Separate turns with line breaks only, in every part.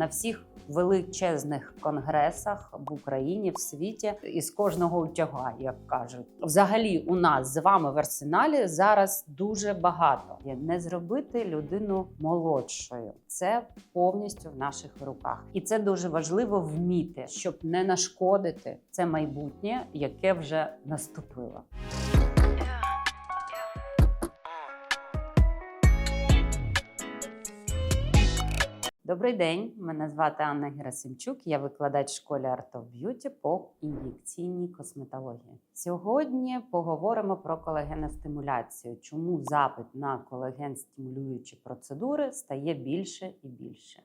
на всіх величезних конгресах в Україні, в світі, із кожного утяга, як кажуть. Взагалі, у нас з вами в арсеналі зараз дуже багато. Не зробити людину молодшою. Це повністю в наших руках, і це дуже важливо вміти, щоб не нашкодити це майбутнє, яке вже наступило. Добрий день, мене звати Анна Герасимчук. Я викладач школи Art of Beauty по ін'єкційній косметології. Сьогодні поговоримо про колагеностимуляцію. Чому запит на колаген-стимулюючі процедури стає більше і більше.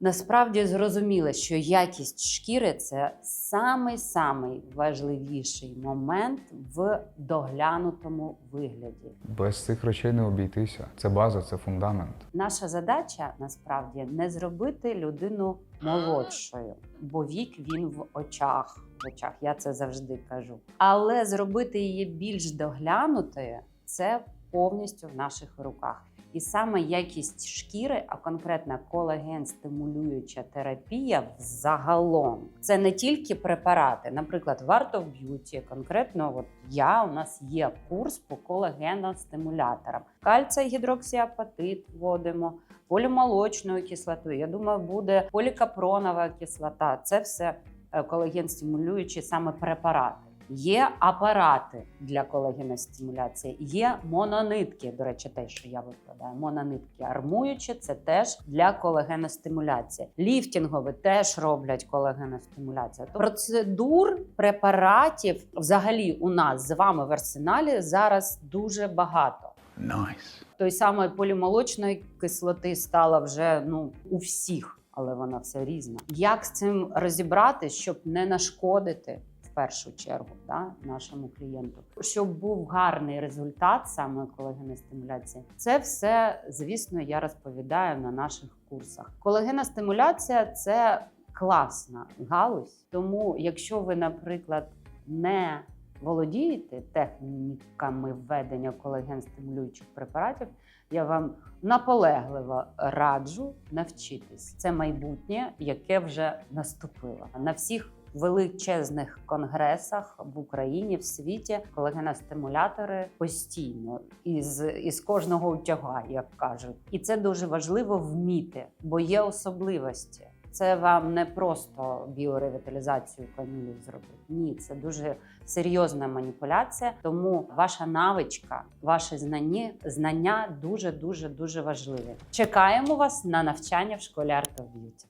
Насправді зрозуміло, що якість шкіри це самий-самий важливіший момент в доглянутому вигляді.
Без цих речей не обійтися. Це база, це фундамент.
Наша задача насправді не зробити людину молодшою, бо вік він в очах. В очах я це завжди кажу. Але зробити її більш доглянутою це повністю в наших руках. І саме якість шкіри, а конкретна колаген-стимулююча терапія взагалом. Це не тільки препарати. Наприклад, в Art of Beauty, конкретно, от я у нас є курс по колагеностимуляторам. Кальцій гідроксіапатит вводимо, полімолочною кислотою. Я думаю, буде полікапронова кислота. Це все е, колаген-стимулюючі саме препарати. Є апарати для колагеностимуляції, є мононитки. До речі, те, що я викладаю, мононитки армуючі, це теж для колагеностимуляції. Ліфтінгові теж роблять колагеностимуляцію. Процедур препаратів взагалі у нас з вами в арсеналі зараз дуже багато.
Nice.
Той самої полімолочної кислоти стало вже ну у всіх, але вона все різна. Як з цим розібрати, щоб не нашкодити? Першу чергу да, нашому клієнту, щоб був гарний результат саме колагеностимуляції, це все, звісно, я розповідаю на наших курсах. Колагеностимуляція це класна галузь. Тому, якщо ви, наприклад, не володієте техніками введення колаген-стимулюючих препаратів, я вам наполегливо раджу навчитись. Це майбутнє, яке вже наступило на всіх. Величезних конгресах в Україні в світі колагеностимулятори постійно із, із кожного утяга, як кажуть, і це дуже важливо вміти, бо є особливості. Це вам не просто біоревіталізацію канюлів зробити. Ні, це дуже серйозна маніпуляція. Тому ваша навичка, ваші знання, знання дуже дуже дуже важливі. Чекаємо вас на навчання в школі Art of Beauty.